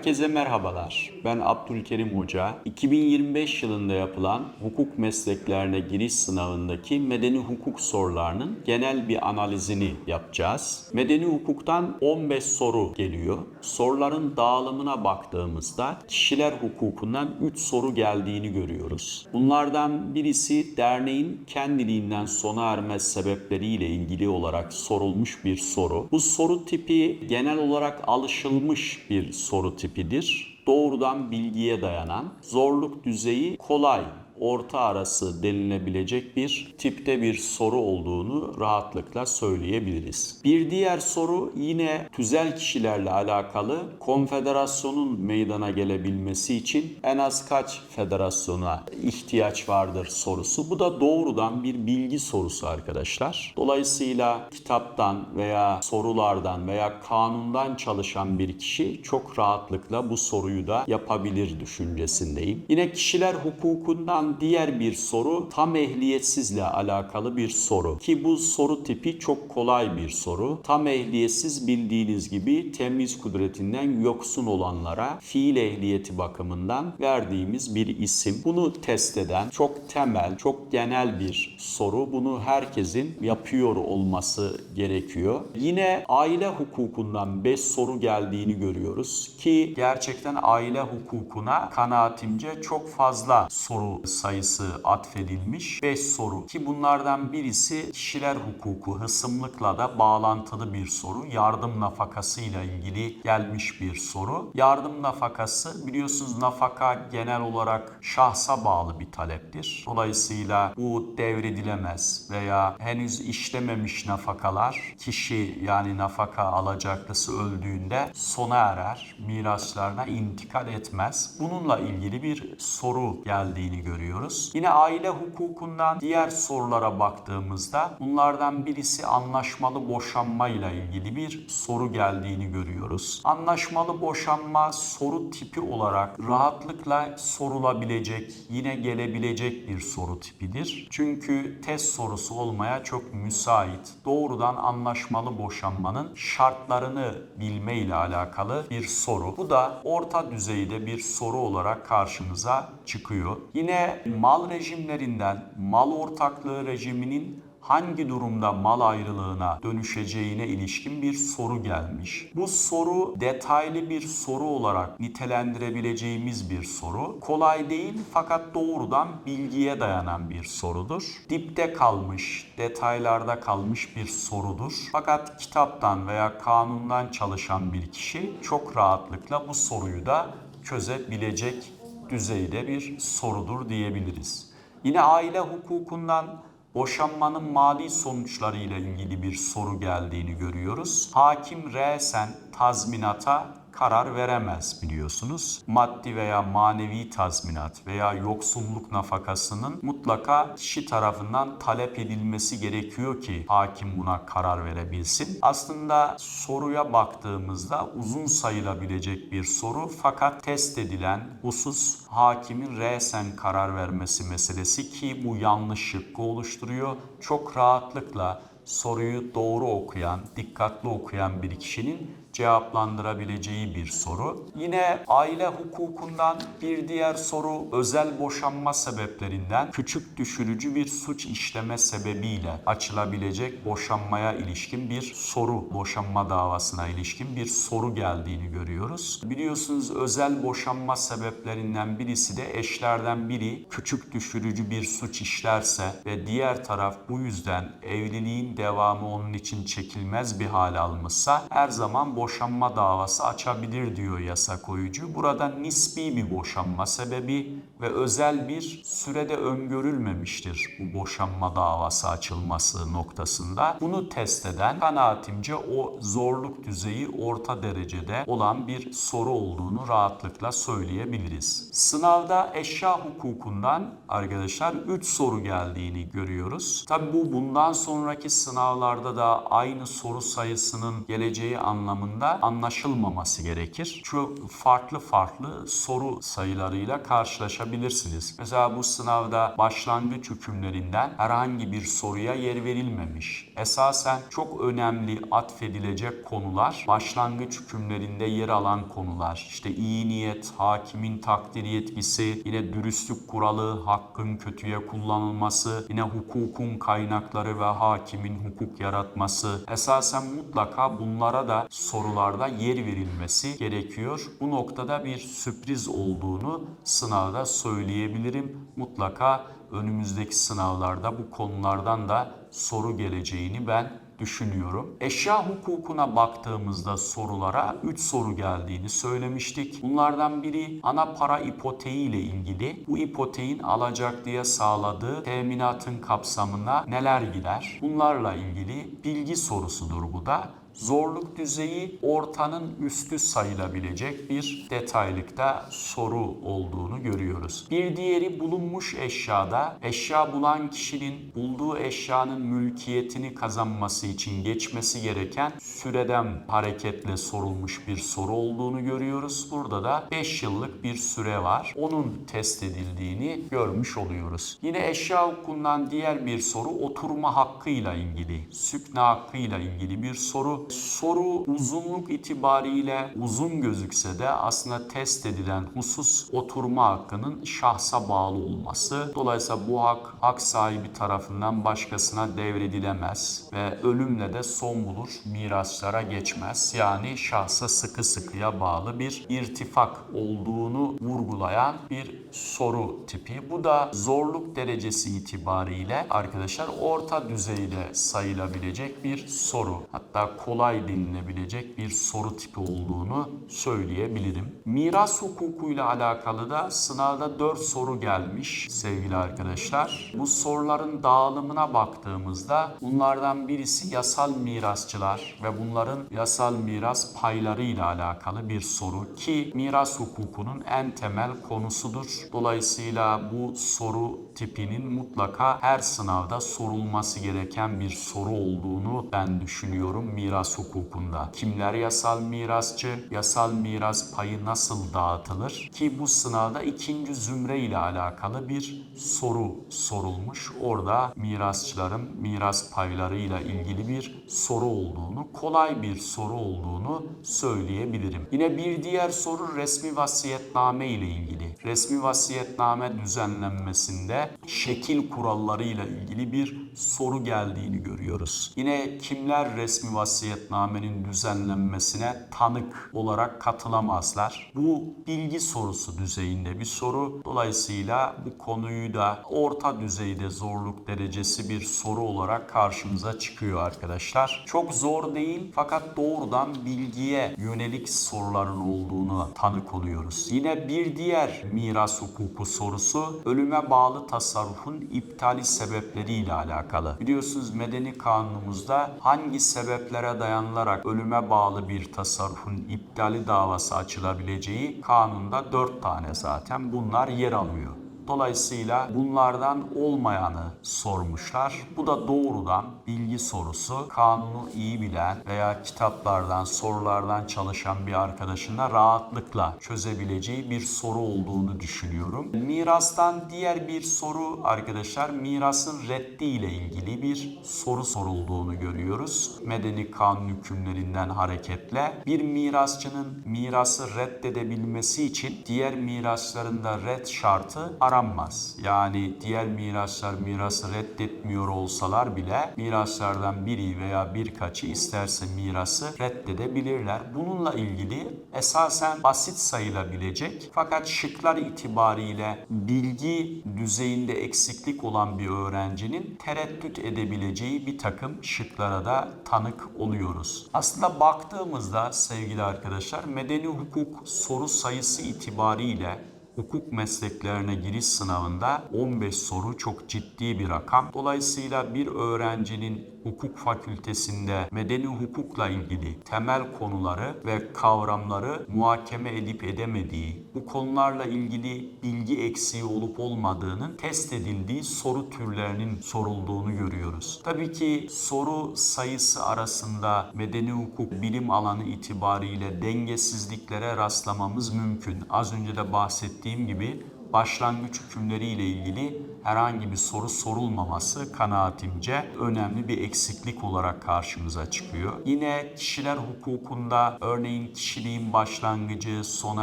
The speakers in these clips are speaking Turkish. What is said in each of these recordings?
Herkese merhabalar. Ben Abdülkerim Hoca. 2025 yılında yapılan hukuk mesleklerine giriş sınavındaki medeni hukuk sorularının genel bir analizini yapacağız. Medeni hukuktan 15 soru geliyor. Soruların dağılımına baktığımızda kişiler hukukundan 3 soru geldiğini görüyoruz. Bunlardan birisi derneğin kendiliğinden sona ermez sebepleriyle ilgili olarak sorulmuş bir soru. Bu soru tipi genel olarak alışılmış bir soru tipidir. Doğrudan bilgiye dayanan, zorluk düzeyi kolay, orta arası denilebilecek bir tipte bir soru olduğunu rahatlıkla söyleyebiliriz. Bir diğer soru yine tüzel kişilerle alakalı konfederasyonun meydana gelebilmesi için en az kaç federasyona ihtiyaç vardır sorusu. Bu da doğrudan bir bilgi sorusu arkadaşlar. Dolayısıyla kitaptan veya sorulardan veya kanundan çalışan bir kişi çok rahatlıkla bu soruyu da yapabilir düşüncesindeyim. Yine kişiler hukukundan diğer bir soru tam ehliyetsizle alakalı bir soru. Ki bu soru tipi çok kolay bir soru. Tam ehliyetsiz bildiğiniz gibi temiz kudretinden yoksun olanlara fiil ehliyeti bakımından verdiğimiz bir isim. Bunu test eden çok temel, çok genel bir soru. Bunu herkesin yapıyor olması gerekiyor. Yine aile hukukundan 5 soru geldiğini görüyoruz ki gerçekten aile hukukuna kanaatimce çok fazla soru sayısı atfedilmiş 5 soru ki bunlardan birisi kişiler hukuku hısımlıkla da bağlantılı bir soru. Yardım nafakasıyla ilgili gelmiş bir soru. Yardım nafakası biliyorsunuz nafaka genel olarak şahsa bağlı bir taleptir. Dolayısıyla bu devredilemez veya henüz işlememiş nafakalar kişi yani nafaka alacaklısı öldüğünde sona erer. Miraslarına intikal etmez. Bununla ilgili bir soru geldiğini görüyoruz. Yine aile hukukundan diğer sorulara baktığımızda bunlardan birisi anlaşmalı boşanma ile ilgili bir soru geldiğini görüyoruz. Anlaşmalı boşanma soru tipi olarak rahatlıkla sorulabilecek, yine gelebilecek bir soru tipidir. Çünkü test sorusu olmaya çok müsait. Doğrudan anlaşmalı boşanmanın şartlarını bilme ile alakalı bir soru. Bu da orta düzeyde bir soru olarak karşımıza çıkıyor. Yine mal rejimlerinden mal ortaklığı rejiminin hangi durumda mal ayrılığına dönüşeceğine ilişkin bir soru gelmiş. Bu soru detaylı bir soru olarak nitelendirebileceğimiz bir soru. Kolay değil fakat doğrudan bilgiye dayanan bir sorudur. Dipte kalmış, detaylarda kalmış bir sorudur. Fakat kitaptan veya kanundan çalışan bir kişi çok rahatlıkla bu soruyu da çözebilecek düzeyde bir sorudur diyebiliriz. Yine aile hukukundan boşanmanın mali sonuçlarıyla ilgili bir soru geldiğini görüyoruz. Hakim resen tazminata karar veremez biliyorsunuz. Maddi veya manevi tazminat veya yoksulluk nafakasının mutlaka kişi tarafından talep edilmesi gerekiyor ki hakim buna karar verebilsin. Aslında soruya baktığımızda uzun sayılabilecek bir soru fakat test edilen husus hakimin resen karar vermesi meselesi ki bu yanlış şıkkı oluşturuyor. Çok rahatlıkla soruyu doğru okuyan, dikkatli okuyan bir kişinin cevaplandırabileceği bir soru. Yine aile hukukundan bir diğer soru özel boşanma sebeplerinden küçük düşürücü bir suç işleme sebebiyle açılabilecek boşanmaya ilişkin bir soru, boşanma davasına ilişkin bir soru geldiğini görüyoruz. Biliyorsunuz özel boşanma sebeplerinden birisi de eşlerden biri küçük düşürücü bir suç işlerse ve diğer taraf bu yüzden evliliğin devamı onun için çekilmez bir hale almışsa her zaman boşanma davası açabilir diyor yasa koyucu. Burada nispi bir boşanma sebebi ve özel bir sürede öngörülmemiştir bu boşanma davası açılması noktasında. Bunu test eden kanaatimce o zorluk düzeyi orta derecede olan bir soru olduğunu rahatlıkla söyleyebiliriz. Sınavda eşya hukukundan arkadaşlar 3 soru geldiğini görüyoruz. Tabi bu bundan sonraki sınavlarda da aynı soru sayısının geleceği anlamında anlamında anlaşılmaması gerekir. Çok farklı farklı soru sayılarıyla karşılaşabilirsiniz. Mesela bu sınavda başlangıç hükümlerinden herhangi bir soruya yer verilmemiş. Esasen çok önemli atfedilecek konular başlangıç hükümlerinde yer alan konular. İşte iyi niyet, hakimin takdir yetkisi, yine dürüstlük kuralı, hakkın kötüye kullanılması, yine hukukun kaynakları ve hakimin hukuk yaratması. Esasen mutlaka bunlara da sorularda yer verilmesi gerekiyor. Bu noktada bir sürpriz olduğunu sınavda söyleyebilirim. Mutlaka önümüzdeki sınavlarda bu konulardan da soru geleceğini ben düşünüyorum. Eşya hukukuna baktığımızda sorulara 3 soru geldiğini söylemiştik. Bunlardan biri ana para ipoteği ile ilgili. Bu ipoteğin alacaklıya sağladığı teminatın kapsamına neler gider? Bunlarla ilgili bilgi sorusudur bu da zorluk düzeyi ortanın üstü sayılabilecek bir detaylıkta soru olduğunu görüyoruz. Bir diğeri bulunmuş eşyada eşya bulan kişinin bulduğu eşyanın mülkiyetini kazanması için geçmesi gereken süreden hareketle sorulmuş bir soru olduğunu görüyoruz. Burada da 5 yıllık bir süre var. Onun test edildiğini görmüş oluyoruz. Yine eşya hukukundan diğer bir soru oturma hakkıyla ilgili, sükne hakkıyla ilgili bir soru soru uzunluk itibariyle uzun gözükse de aslında test edilen husus oturma hakkının şahsa bağlı olması. Dolayısıyla bu hak hak sahibi tarafından başkasına devredilemez ve ölümle de son bulur, miraslara geçmez. Yani şahsa sıkı sıkıya bağlı bir irtifak olduğunu vurgulayan bir soru tipi. Bu da zorluk derecesi itibariyle arkadaşlar orta düzeyde sayılabilecek bir soru. Hatta kolay denilebilecek bir soru tipi olduğunu söyleyebilirim. Miras hukukuyla alakalı da sınavda 4 soru gelmiş sevgili arkadaşlar. Bu soruların dağılımına baktığımızda bunlardan birisi yasal mirasçılar ve bunların yasal miras paylarıyla alakalı bir soru ki miras hukukunun en temel konusudur. Dolayısıyla bu soru tipinin mutlaka her sınavda sorulması gereken bir soru olduğunu ben düşünüyorum miras hukukunda. Kimler yasal mirasçı, yasal miras payı nasıl dağıtılır ki bu sınavda ikinci zümre ile alakalı bir soru sorulmuş. Orada mirasçıların miras paylarıyla ilgili bir soru olduğunu, kolay bir soru olduğunu söyleyebilirim. Yine bir diğer soru resmi vasiyetname ile ilgili. Resmi vasiyetname düzenlenmesinde şekil kurallarıyla ilgili bir soru geldiğini görüyoruz. Yine kimler resmi vasiyetnamenin düzenlenmesine tanık olarak katılamazlar? Bu bilgi sorusu düzeyinde bir soru. Dolayısıyla bu konuyu da orta düzeyde zorluk derecesi bir soru olarak karşımıza çıkıyor arkadaşlar. Çok zor değil fakat doğrudan bilgiye yönelik soruların olduğunu tanık oluyoruz. Yine bir diğer miras hukuku sorusu ölüme bağlı tasarrufun iptali sebepleriyle alakalı. Biliyorsunuz medeni kanunumuzda hangi sebeplere dayanılarak ölüme bağlı bir tasarrufun iptali davası açılabileceği kanunda 4 tane zaten bunlar yer alıyor. Dolayısıyla bunlardan olmayanı sormuşlar. Bu da doğrudan bilgi sorusu. Kanunu iyi bilen veya kitaplardan, sorulardan çalışan bir arkadaşına rahatlıkla çözebileceği bir soru olduğunu düşünüyorum. Mirastan diğer bir soru arkadaşlar mirasın reddi ile ilgili bir soru sorulduğunu görüyoruz. Medeni kanun hükümlerinden hareketle bir mirasçının mirası reddedebilmesi için diğer miraslarında red şartı aranmaz. Yani diğer miraslar mirası reddetmiyor olsalar bile miraslardan biri veya birkaçı isterse mirası reddedebilirler. Bununla ilgili esasen basit sayılabilecek fakat şıklar itibariyle bilgi düzeyinde eksiklik olan bir öğrencinin tereddüt edebileceği bir takım şıklara da tanık oluyoruz. Aslında baktığımızda sevgili arkadaşlar medeni hukuk soru sayısı itibariyle hukuk mesleklerine giriş sınavında 15 soru çok ciddi bir rakam. Dolayısıyla bir öğrencinin hukuk fakültesinde medeni hukukla ilgili temel konuları ve kavramları muhakeme edip edemediği, bu konularla ilgili bilgi eksiği olup olmadığının test edildiği soru türlerinin sorulduğunu görüyoruz. Tabii ki soru sayısı arasında medeni hukuk bilim alanı itibariyle dengesizliklere rastlamamız mümkün. Az önce de bahsettiğim gibi başlangıç hükümleriyle ilgili herhangi bir soru sorulmaması kanaatimce önemli bir eksiklik olarak karşımıza çıkıyor. Yine kişiler hukukunda örneğin kişiliğin başlangıcı, sona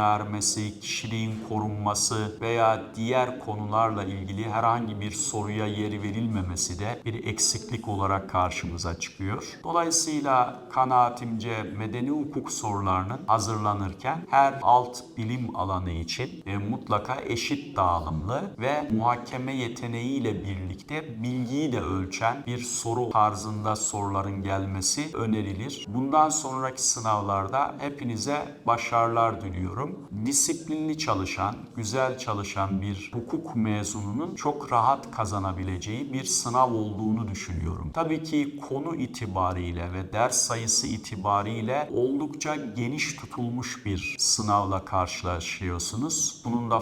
ermesi, kişiliğin korunması veya diğer konularla ilgili herhangi bir soruya yer verilmemesi de bir eksiklik olarak karşımıza çıkıyor. Dolayısıyla kanaatimce medeni hukuk sorularının hazırlanırken her alt bilim alanı için e, mutlaka eşit dağılımlı ve muhakeme yeteneğiyle birlikte bilgiyi de ölçen bir soru tarzında soruların gelmesi önerilir. Bundan sonraki sınavlarda hepinize başarılar diliyorum. Disiplinli çalışan, güzel çalışan bir hukuk mezununun çok rahat kazanabileceği bir sınav olduğunu düşünüyorum. Tabii ki konu itibariyle ve ders sayısı itibariyle oldukça geniş tutulmuş bir sınavla karşılaşıyorsunuz. Bunun da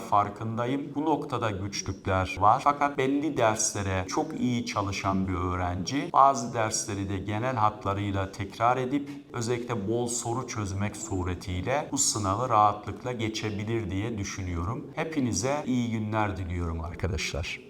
farkındayım. Bu noktada güçlükler var. Fakat belli derslere çok iyi çalışan bir öğrenci bazı dersleri de genel hatlarıyla tekrar edip özellikle bol soru çözmek suretiyle bu sınavı rahatlıkla geçebilir diye düşünüyorum. Hepinize iyi günler diliyorum arkadaşlar.